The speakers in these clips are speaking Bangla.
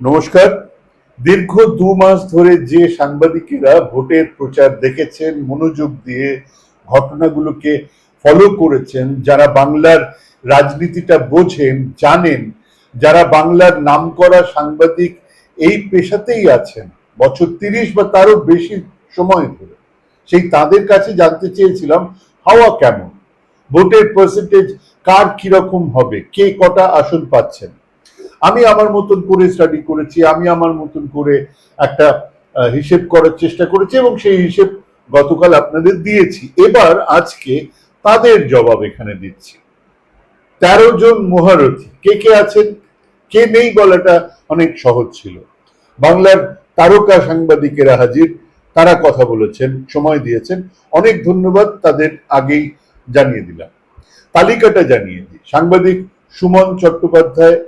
নমস্কার। দীর্ঘ দু মাস ধরে যে সাংবাদিকেরা ভোটের প্রচার দেখেছেন, মনোযোগ দিয়ে ঘটনাগুলোকে ফলো করেছেন, যারা বাংলার রাজনীতিটা বোঝেন, জানেন, যারা বাংলার নামকরা সাংবাদিক এই পেশাতেই আছেন, বছর তিরিশ বা তারও বেশি সময় ধরে, সেই তাদের কাছে জানতে চেয়েছিলাম, হাওয়া কেমন? ভোটের পার্সেন্টেজ কার কীরকম হবে? কে কটা আসন পাচ্ছেন? আমি আমার মতন করে স্টাডি করেছি, আমি আমার মতন করে একটা হিসেব করার চেষ্টা করেছি এবং সেই হিসেব গতকাল আপনাদের দিয়েছি। এবার আজকে তাদের জবাব এখানে দিচ্ছি। তেরো জন মহারথী, কে কে আছেন? কে নেই বলাটা অনেক সহজ ছিল। বাংলার তারকা সাংবাদিকেরা হাজির, তারা কথা বলেছেন, সময় দিয়েছেন। অনেক ধন্যবাদ, তাদের আগেই জানিয়ে দিলাম। তালিকাটা জানিয়ে দিই। সাংবাদিক সুমন চট্টোপাধ্যায়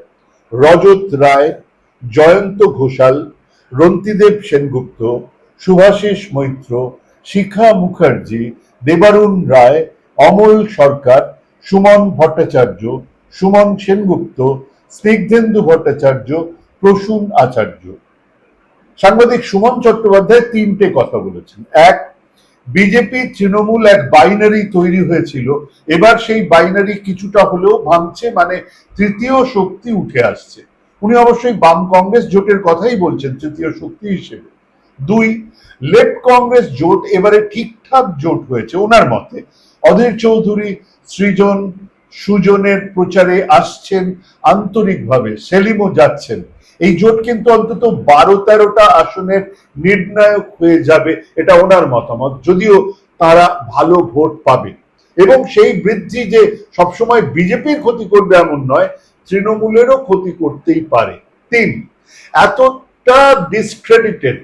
রজত রায়, জয়ন্ত ঘোষাল, রন্তিদেব সেনগুপ্ত সুভাষিস মৈত্র, শিখা মুখার্জি, দেবারুণ রায়, অমল সরকার, সুমন ভট্টাচার্য, সুমন সেনগুপ্ত, স্নিগ্ধেন্দু ভট্টাচার্য, প্রসূন আচার্য। সাংবাদিক সুমন চট্টোপাধ্যায় তিনটে কথা বলেছেন। এক বিজেপি তৃণমূল এক বাইনারি তৈরি হয়েছিল। এবার সেই বাইনারি কিছুটা হলেও ভাঙছে মানে তৃতীয় শক্তি উঠে আসছে। উনি অবশ্যই বাম কংগ্রেস জোটের কথাই বলছেন, তৃতীয় শক্তি হিসেবে। দুই লেফট কংগ্রেস জোট এবারে ঠিকঠাক জোট হয়েছে ওনার মতে। অধীর চৌধুরী, সৃজন, সুজনের প্রচারে আসছেন, আন্তরিকভাবে সেলিমও যাচ্ছেন। এই জোট কিন্তু অন্তত বারো তেরোটা আসনের নির্ণায়ক হয়ে যাবে, এটা ওনার মতামত, যদিও তারা ভালো ভোট পাবে। এবং সেই বৃদ্ধি যে সবসময় বিজেপির ক্ষতি করবে এমন নয়, তৃণমূলেরও ক্ষতি করতেই পারে। তিন, এতটা ডিসক্রেডিটেড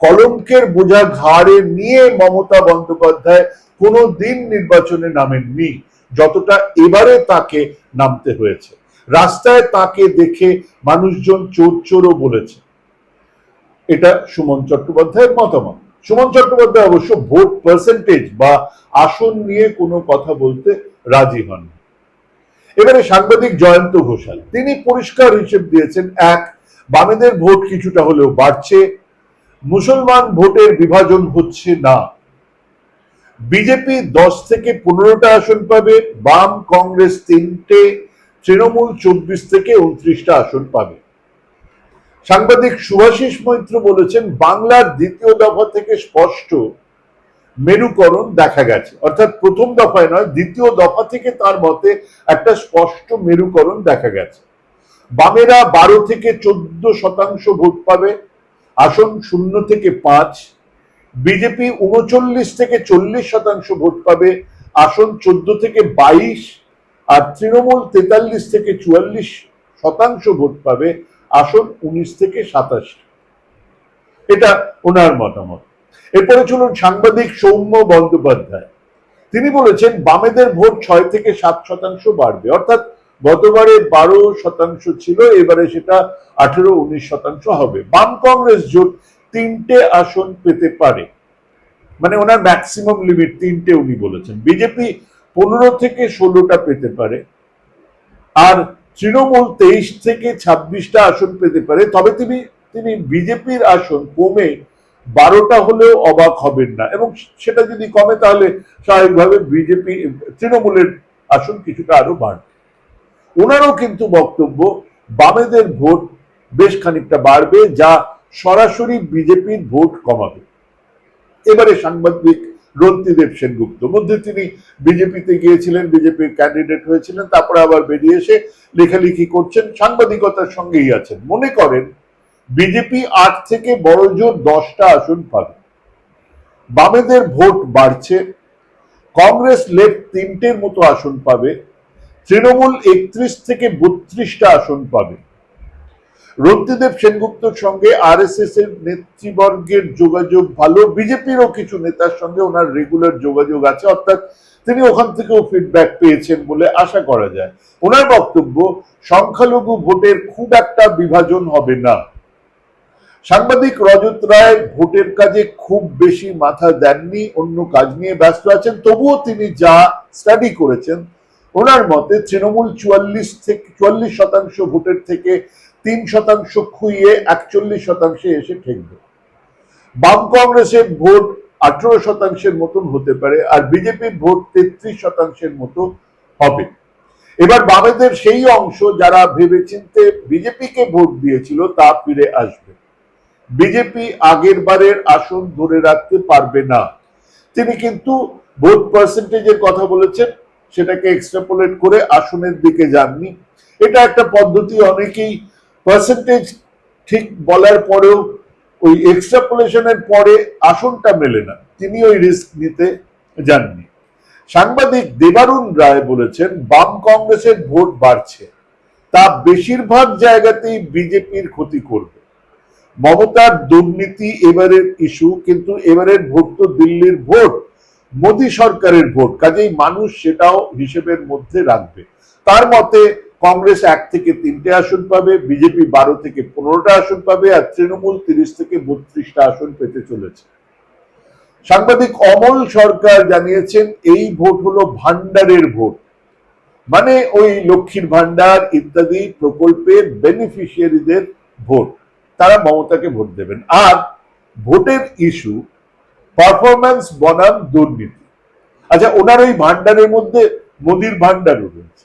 কলঙ্কের বোঝা ঘাড়ে নিয়ে মমতা বন্দ্যোপাধ্যায় কোনো দিন নির্বাচনে নামেননি, যতটা এবারে তাকে নামতে হয়েছে। রাস্তায় তাকে দেখে মানুষজন চোর চোরও বলেছে। এটা সুমন চট্টোপাধ্যায়ের মতামত। সুমন চট্টোপাধ্যায় অবশ্য ভোট পার্সেন্টেজ বা আসন নিয়ে কোনো কথা বলতে রাজি হন এবারে সাংবাদিক জয়ন্ত ঘোষাল, তিনি পরিষ্কার হিসেব দিয়েছেন, এক, বামেদের ভোট কিছুটা হলেও বাড়ছে, মুসলমান ভোটের বিভাজন হচ্ছে না। বিজেপি দশ থেকে পনেরোটা আসন পাবে, বাম, কংগ্রেস তিনটে তৃণমূল চব্বিশ থেকে উনত্রিশটা আসন পাবে। সাংবাদিক সুভাষিস মৈত্র বলেছেন, বাংলার দ্বিতীয় দফা থেকে স্পষ্ট মেরুকরণ দেখা গেছে। অর্থাৎ প্রথম দফায় নয়, দ্বিতীয় দফা থেকে তার মতে একটা স্পষ্ট মেরুকরণ দেখা গেছে। বামেরা বারো থেকে চোদ্দ শতাংশ ভোট পাবে, আসন শূন্য থেকে পাঁচ। বিজেপি উনচল্লিশ থেকে চল্লিশ শতাংশ ভোট পাবে, আসন চোদ্দ থেকে বাইশ। আর তৃণমূল তেতাল্লিশ থেকে চুয়াল্লিশ শতাংশ ভোট পাবে আসন উনিশ থেকে সাতাশ এটা ওনার মতামত। এরপরে চলুন সাংবাদিক সৌম্য বন্দ্যোপাধ্যায়। তিনি বলেছেন, বামেদের ভোট ছয় থেকে সাত শতাংশ বাড়বে। অর্থাৎ গতবারে বারো শতাংশ ছিল, এবারে সেটা আঠেরো, উনিশ শতাংশ হবে। বাম কংগ্রেস জোট তিনটে আসন পেতে পারে। মানে ওনার ম্যাক্সিমাম লিমিট তিনটে উনি বলেছেন। বিজেপি পনেরো থেকে ষোলোটা পেতে পারে। আর তৃণমূল তেইশ থেকে ছাব্বিশটা আসন পেতে পারে। তবে তিনি তিনি বিজেপির আসন কমে বারোটা হলেও অবাক হবেন না। এবং সেটা যদি কমে, তাহলে স্বাভাবিকভাবে বিজেপি, তৃণমূলের আসন কিছুটা আরও বাড়বে। ওনারও কিন্তু বক্তব্য, বামেদের ভোট বেশ খানিকটা বাড়বে, যা সরাসরি বিজেপির ভোট কমাবে। এবারে সাংবাদিক রন্তিদেব সেনগুপ্ত। মধ্যে তিনি বিজেপিতে গিয়েছিলেন, বিজেপির ক্যান্ডিডেট হয়েছিলেন, তারপরে আবার বেরিয়ে এসে লেখালেখি করছেন, সাংবাদিকতার সঙ্গেই আছেন। মনে করেন, বিজেপি আট থেকে বড় জোর দশটা আসন পাবে। বামেদের ভোট বাড়ছে, কংগ্রেস লেফট তিনটের মতো আসন পাবে, তৃণমূল একত্রিশ থেকে বত্রিশটা আসন পাবে। রন্তিদেব সেনগুপ্তর সঙ্গে আরএসএস এর নেতৃবর্গের যোগাযোগ ভালো। বিজেপিরও কিছু নেতার সঙ্গে ওনার রেগুলার যোগাযোগ আছে, অর্থাৎ তিনি ওখান থেকেও ফিডব্যাক পেয়েছেন বলে আশা করা যায়। ওনার বক্তব্য, সংখ্যালঘু ভোটের খুব একটা বিভাজন হবে না। সাংবাদিক রজত রায় ভোটের কাজে খুব বেশি মাথা দেননি, অন্য কাজ নিয়ে ব্যস্ত আছেন, তবুও তিনি যা স্টাডি করেছেন, ওনার মতে তৃণমূল চুয়াল্লিশ থেকে, চুয়াল্লিশ শতাংশ ভোটের থেকে তিন শতাংশ খুইয়ে একচল্লিশ শতাংশে এসে ঠেকবে। বাম কংগ্রেসের ভোট আঠারো শতাংশের মতন হতে পারে আর বিজেপির ভোট তেত্রিশ শতাংশের মতো হবে। এবার বামেদের সেই অংশ যারা ভেবেচিন্তে বিজেপিকে ভোট দিয়েছিল তা ফিরে আসবে। বিজেপি আগের বারের আসন ধরে রাখতে পারবে না। তিনি কিন্তু ভোট পার্সেন্টেজের কথা বলেছেন, সেটাকে এক্সট্রাপোলেট করে আসনের দিকে যাননি। এটা একটা পদ্ধতি, অনেকেই পার্সেন্টেজ ঠিক বলার পরেও ওই এক্সট্রাপোলেশনের পরে আসনটা মেলে না। তিনি ওই রিস্ক নিতে যাননি। সাংবাদিক দেবারুণ রায় বলেছেন, বাম কংগ্রেসের ভোট বাড়ছে। তা বেশিরভাগ জায়গাতেই বিজেপির ক্ষতি করবে। মমতার দুর্নীতি এবারের ইস্যু কিন্তু এবারের ভোট তো দিল্লির ভোট, মোদী সরকারের ভোট, কাজেই মানুষ সেটাও হিসেবের মধ্যে রাখবে। তার মতে কংগ্রেস এক থেকে তিনটে আসন পাবে, বিজেপি বারো থেকে পনেরোটা আসন পাবে, আর তৃণমূল তিরিশ থেকে বত্রিশটা আসন পেতে চলেছে। সাংবাদিক অমল সরকার জানিয়েছেন, এই ভোট হলো ভান্ডারের ভোট। মানে ওই লক্ষ্মীর ভান্ডার ইত্যাদি প্রকল্পের বেনিফিশিয়ারিদের ভোট। তারা মমতাকে ভোট দেবেন। আর ভোটের ইস্যু পারফরম্যান্স বনাম দুর্নীতি। আচ্ছা ওনার ওই ভান্ডারের মধ্যে মোদির ভান্ডারও রয়েছে।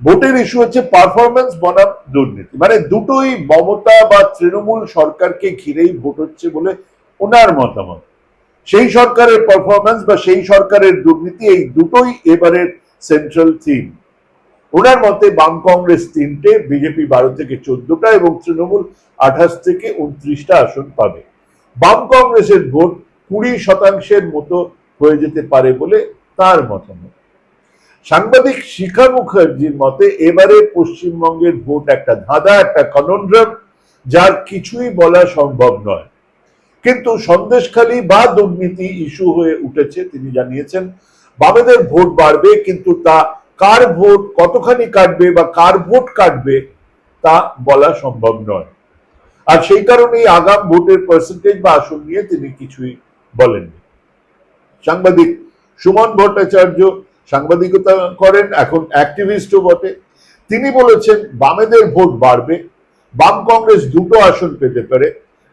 ভোটের ইস্যু হচ্ছে পারফরম্যান্স বনাম দুর্নীতি। মানে দুটোই মমতা বা তৃণমূল সরকারকে ঘিরেই ভোট হচ্ছে বলে ওনার মতামত। সেই সরকারের পারফরম্যান্স বা সেই সরকারের দুর্নীতি এই দুটোই এবারের সেন্ট্রাল থিম ওনার মতে বাম কংগ্রেস তিনটে, বিজেপি বারো থেকে চোদ্দটা এবং তৃণমূল আঠাশ থেকে উনত্রিশটা আসন পাবে। বাম কংগ্রেসের ভোট কুড়ি শতাংশের মতো হয়ে যেতে পারে বলে তার মতামত। সাংবাদিক শিখা মুখার্জির মতে, এবারে পশ্চিমবঙ্গের ভোট একটা ধাঁধা, একটা কনন্ড্রাম, যার কিছুই বলা সম্ভব নয়। কিন্তু সন্দেশখালী বা দুর্নীতি ইস্যু হয়ে উঠেছে, তিনি জানিয়েছেন, বামেদের ভোট বাড়বে, কিন্তু তা কার ভোট, কতখানি কাটবে বা কার ভোট কাটবে, তা বলা সম্ভব নয়। আর সেই কারণেই আগাম ভোটের পার্সেন্টেজ বা আসন নিয়ে তিনি কিছুই বলেননি। সাংবাদিক সুমন ভট্টাচার্য সাংবাদিকতা করেন, এখন অ্যাক্টিভিস্টও বটে। তিনি বলেছেন, বামেদের ভোট বাড়বে, বাম কংগ্রেস দুটো আসন পেতে পারে,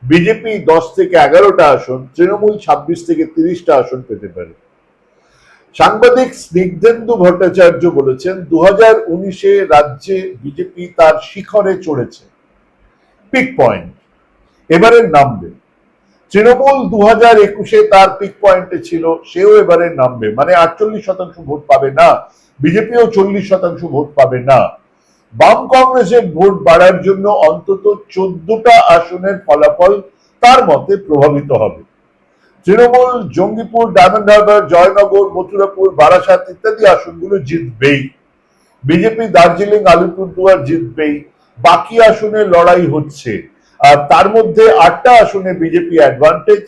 বিজেপি দশ থেকে এগারোটা আসন, তৃণমূল ছাব্বিশ থেকে তিরিশটা আসন পেতে পারে। সাংবাদিক স্নিগ্ধেন্দু ভট্টাচার্য বলেছেন দু হাজার উনিশে রাজ্যে বিজেপি তার শিখরে চড়েছে। পিক পয়েন্ট এবারে নামবে তৃণমূল দু হাজার একুশে তার পিক পয়েন্টে ছিল, সেও এবারে নামবে। মানে আটচল্লিশ শতাংশ ভোট পাবে না, বিজেপিও চল্লিশ শতাংশ ভোট পাবে না। বাম কংগ্রেসের ভোট বাড়ার জন্য অন্তত চোদ্দটা আসনের ফলাফল তার মতে প্রভাবিত হবে। তৃণমূল, জঙ্গিপুর, ডায়মন্ড হারবার, জয়নগর, মথুরাপুর, বারাসাত ইত্যাদি আসনগুলো জিতবেই। বিজেপি, দার্জিলিং, আলিপুরদুয়ার জিতবেই। বাকি আসনে লড়াই হচ্ছে। আর তার মধ্যে আটটা আসনে বিজেপি অ্যাডভান্টেজ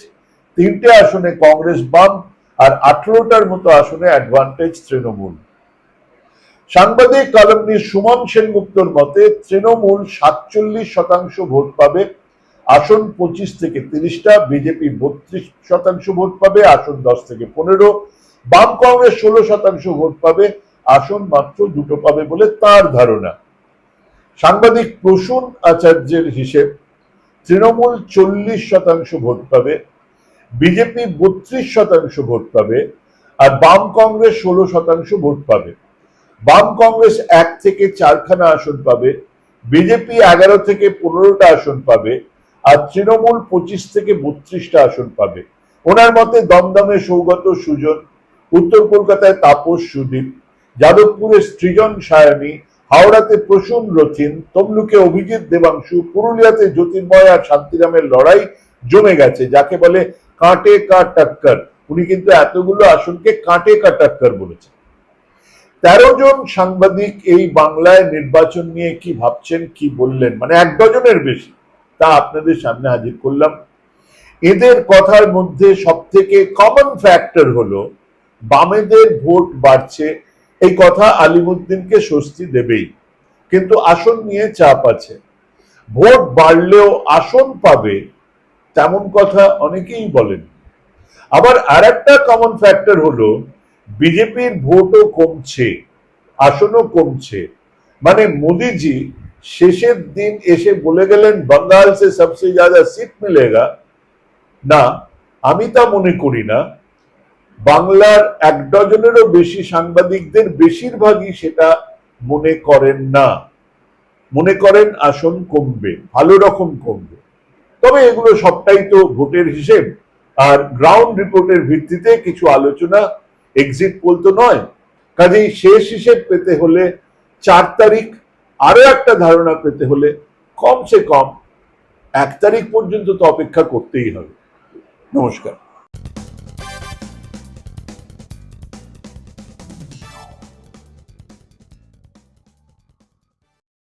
তিনটে আসনে কংগ্রেস বাম, আর আঠারোটার মতো আসনে অ্যাডভান্টেজ তৃণমূল। সাংবাদিক কলমনি সুমন সেনগুপ্তর মতে, তৃণমূল সাতচল্লিশ শতাংশ ভোট পাবে, আসন পঁচিশ থেকে তিরিশটা, বিজেপি বত্রিশ শতাংশ ভোট পাবে, আসন দশ থেকে পনেরো, বাম কংগ্রেস ষোলো শতাংশ ভোট পাবে, আসন মাত্র দুটো পাবে বলে তার ধারণা। সাংবাদিক প্রসূন আচার্যের হিসেব তৃণমূল চল্লিশ শতাংশ ভোট পাবে, বিজেপি বত্রিশ শতাংশ ভোট পাবে, আর বাম কংগ্রেস ষোলো শতাংশ ভোট পাবে। বাম কংগ্রেস এক থেকে চারখানা আসন পাবে, বিজেপি এগারো থেকে পনেরোটা আসন পাবে, আর তৃণমূল পঁচিশ থেকে বত্রিশটা আসন পাবে। ওনার মতে দমদমে সৌগত সুজন, উত্তর কলকাতায় তাপস সুদীপ, যাদবপুরে সৃজন সায়নী হাওড়াতে প্রসূন রথিন তমলুকে অভিজিৎ দেবাংশু, পুরুলিয়াতে জ্যোতির্ময় আর শান্তিরামের লড়াই জমে গেছে, যাকে বলে কাঁটে কা টক্কর। উনি কিন্তু এতগুলো আসনকে কাঁটে কা টক্কর বলেছেন। তেরো জন সাংবাদিক এই বাংলায় নির্বাচন নিয়ে কি ভাবছেন, কি বললেন? মানে এক ডজনের বেশি। তা আপনাদের সামনে হাজির করলাম। এদের কথার মধ্যে সব থেকে কমন ফ্যাক্টর হলো, বামেদের ভোট বাড়ছে এই কথা আলিমুদ্দিনকে স্বস্তি দেবেই কিন্তু আসন নিয়ে চাপ আছে ভোট বাড়লেও আসন পাবে তেমন কথা অনেকেই বলেন আবার আর একটা কমন ফ্যাক্টর হলো বিজেপির ভোটও কমছে আসনও কমছে মানে মোদিজি শেষের দিন এসে বলে গেলেন বাঙ্গাল সে সবসে ज्यादा সিট মিলেগা না আমি তা মনে করি না বাংলার এক ডজনেরও বেশি সাংবাদিকদের বেশিরভাগই সেটা মনে করেন না। মনে করেন আসন কমবে, ভালো রকম কমবে। তবে এগুলো সবটাই তো ভোটের হিসেব। আর গ্রাউন্ড রিপোর্টের ভিত্তিতে কিছু আলোচনা এক্সিট পোল তো নয়। কাজেই শেষ হিসেব পেতে হলে চার তারিখ আরও একটা ধারণা পেতে হলে কমসে কম এক তারিখ পর্যন্ত তো অপেক্ষা করতেই হবে। নমস্কার।